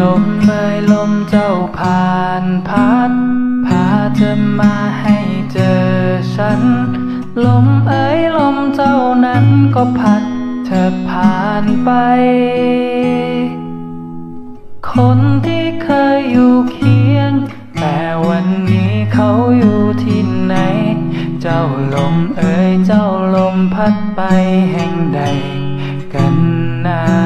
ลมเมยลมเจ้าผ่านพัดพาเธอมาให้เจอฉัน ลมเอ้ยลมเจ้านั้นก็พัดเธอผ่านไป คนที่เคยอยู่เคียง แต่วันนี้เขาอยู่ที่ไหน เจ้าลมเอ่ยเจ้าลมพัดไปแห่งใดกันนะ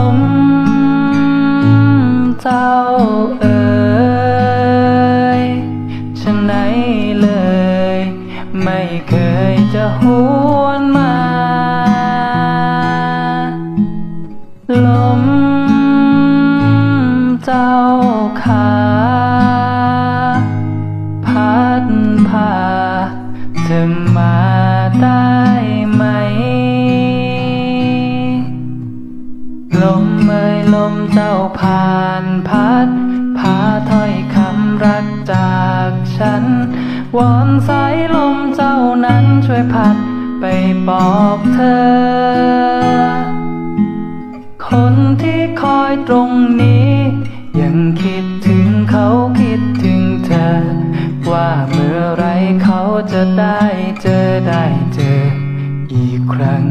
เจ้าเอ๋ยฉะไหนเลย ไม่เคยจะหวนมา ลมเจ้าขา ผ่านพัดพาถ้อยคำรักจากฉัน วอนสายลมเจ้านั้นช่วยพัดไปบอกเธอ คนที่คอยตรงนี้ ยังคิดถึงเขาคิดถึงเธอ ว่าเมื่อไรเขาจะได้เจอได้เจออีกครั้ง